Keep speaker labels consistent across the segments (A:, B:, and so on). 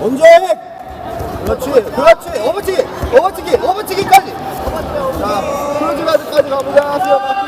A: 언제? 그렇지, 그렇지, 어버치기, 어버치기, 어버치기까지. 자, 크루즈 가드까지 가보자, 수영아.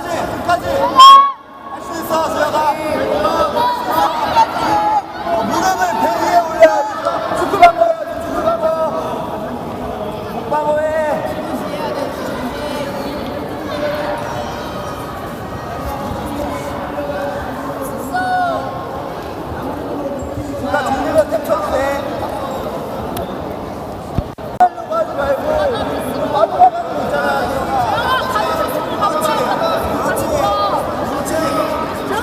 A: 끝까지 끝까지.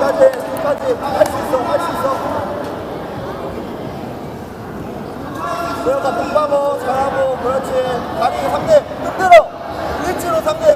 A: 끝까지 끝까지 할 수 있어 할 수 있어. 그러니까 공부하고 잘하고 그렇지. 다리 상대 흔들어 일치로 상대